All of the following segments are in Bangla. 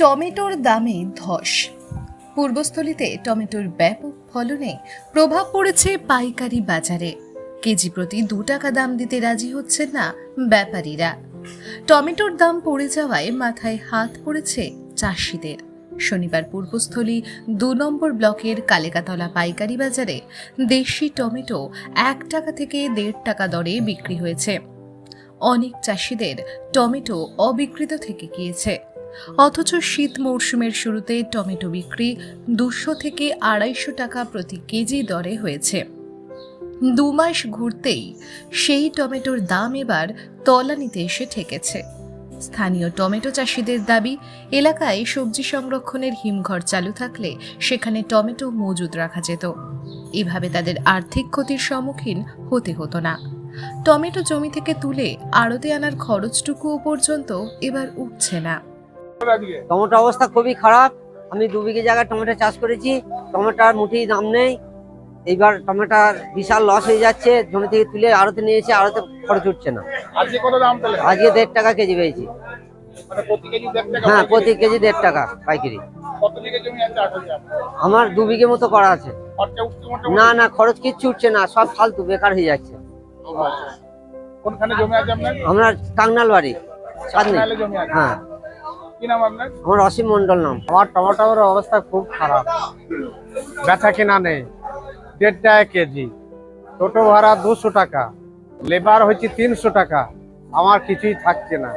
টমেটোর দামে ধস। পূর্বস্থলীতে টমেটোর ব্যাপক ফলনে প্রভাব পড়েছে পাইকারি বাজারে। কেজি প্রতি দু টাকা দাম দিতে রাজি হচ্ছেন না ব্যাপারীরা। টমেটোর দাম পড়ে যাওয়ায় মাথায় হাত পড়েছে চাষিদের। শনিবার পূর্বস্থলী দু নম্বর ব্লকের কালেকাতলা পাইকারি বাজারে দেশি টমেটো এক টাকা থেকে দেড় টাকা দরে বিক্রি হয়েছে। অনেক চাষিদের টমেটো অবিকৃত থেকে গিয়েছে। অথচ শীত মরশুমের শুরুতে টমেটো বিক্রি দুশো থেকে আড়াইশো টাকা প্রতি কেজি দরে হয়েছে। দু মাস ঘুরতেই সেই টমেটোর দাম এবার তলানিতে এসে ঠেকেছে। স্থানীয় টমেটো চাষিদের দাবি, এলাকায় সবজি সংরক্ষণের হিমঘর চালু থাকলে সেখানে টমেটো মজুদ রাখা যেত। এভাবে তাদের আর্থিক ক্ষতির সম্মুখীন হতে হতো না। টমেটো জমি থেকে তুলে আড়তে আনার খরচটুকুও পর্যন্ত এবার উঠছে না। টমেটো অবস্থা খুবই খারাপ। আমি দু বিঘে জায়গায় টমেটো চাষ করেছি। টমেটোর মুঠি দাম নেই। এইবার টমেটোর বিশাল লস হয়ে যাচ্ছে। জমি থেকে তুলে আড়তে নিয়েছে আড়তে খরচ উঠছে না। আজকে দেড় টাকা কেজি পেয়েছি। মানে হ্যাঁ প্রতি কেজি দেড় টাকা পাইকারি। আমার দু বিঘে মতো করা আছে। না না খরচ কিচ্ছু উঠছে না। সব ফালতু বেকার হয়ে যাচ্ছে। আচ্ছা। আমরা টাংনাল বাড়ি হ্যাঁ। কি নাম আপনার? আমার অসীম মন্ডল নাম। আমার টমেটোর অবস্থা খুব খারাপ। বেচা কিনা নেই। দেড় টাকা কেজি। টোটো ভাড়া দুশো টাকা। লেবার হচ্ছে তিনশো টাকা। আমার কিছুই থাকছে না।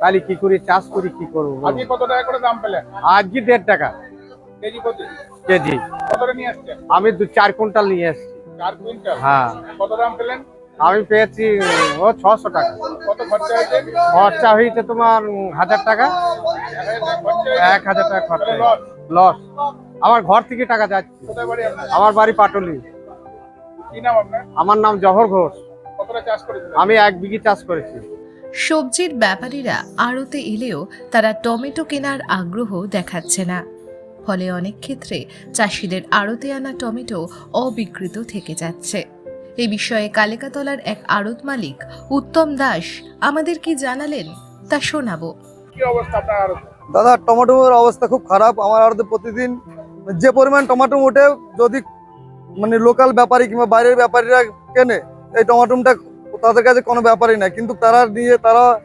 তাহলে কি করি চাষ করি কি করব? আজকে কত টাকা করে দাম পেলেন? আজকে দেড় টাকা। কেজি আমি দু চার কুইন্টাল নিয়ে এসছি। চার কুইন্টাল? হ্যাঁ। কত দাম পেলেন? আমি পেয়েছি, ও ছশো টাকা। খরচা হয়েছে তোমার হাজার টাকা। এক হাজার টাকা খরচা লস আমার ঘর থেকে টাকা যাচ্ছে। আমার বাড়ি পাটলি। আমার নাম জহর ঘোষ। আমি এক বিঘি চাষ করেছি। সবজির ব্যাপারীরা আড়তে এলেও তারা টমেটো কেনার আগ্রহ দেখাচ্ছে না। ফলে অনেক ক্ষেত্রে চাষিদের আড়তে আনা টমেটো অবিকৃত থেকে যাচ্ছে। এ বিষয়ে কালেকাতলার এক আড়ত মালিক উত্তম দাস আমাদের কি জানালেন তা শোনাবো। কি অবস্থা আপনার আরও দাদা টমেটোর অবস্থা খুব খারাপ। আমার আড়তে প্রতিদিন যে পরিমাণ টমেটো ওঠে যদি মানে লোকাল ব্যাপারী কিংবা বাইরের ব্যাপারীরা কেনে এই টমেটোটা তাদের কাছে কোনো ব্যাপারই না কিন্তু তারা নিয়ে তারা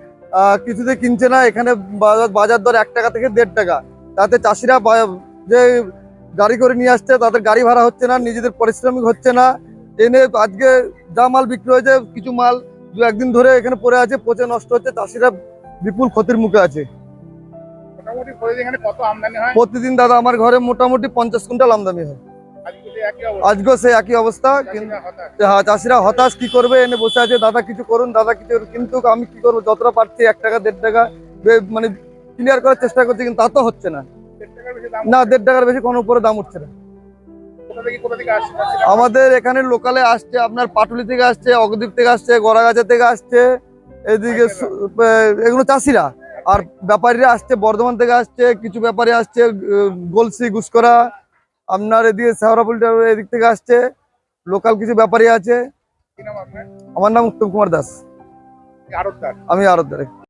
কিছুতে কিনছে না। এখানে বাজার- বাজার দর এক টাকা থেকে দেড় টাকা। তাতে চাষিরা বা- যে গাড়ি করে নিয়ে আসছে তাদের গাড়ি ভাড়া হচ্ছে না নিজেদের পরিশ্রমিক হচ্ছে না। এনে আজকে যা মাল বিক্রি হয়েছে কিছু মাল দু একদিন ধরে এখানে পড়ে আছে পচে নষ্ট হচ্ছে চাষিরা বিপুল ক্ষতির মুখে আছে। প্রতিদিন দাদা আমার ঘরে মোটামুটি পঞ্চাশ কুইন্টাল আমদানি হয়। আজকে যদি একই অবস্থা? আজকেও সেই একই অবস্থা। হ্যাঁ, চাষিরা হতাশ কি করবে? এনে বসে আছে দাদা কিছু করুন দাদা কিছু। কিন্তু আমি কি করব? যতটা পারছি এক টাকা দেড় টাকা মানে ক্লিয়ার করার চেষ্টা করছি কিন্তু তা তো হচ্ছে না। না দেড় টাকার বেশি কোনো উপরে দাম উঠছে না। আমাদের এখানে লোকালে আসছে আপনার পাটুলি থেকে আসছে অগদ্বীপ থেকে আসছে গড়াগাছা থেকে আসছে এদিকে এগুলো চাষিরা। আর ব্যাপারীরা আসছে বর্ধমান থেকে আসছে কিছু ব্যাপারী আসছে গলসি গুসকরা আপনার এদিকে শেওড়াপুল এদিক থেকে আসছে লোকাল কিছু ব্যাপারী আছে। আমার নাম উত্তম কুমার দাস। আরতদার। আমি আরও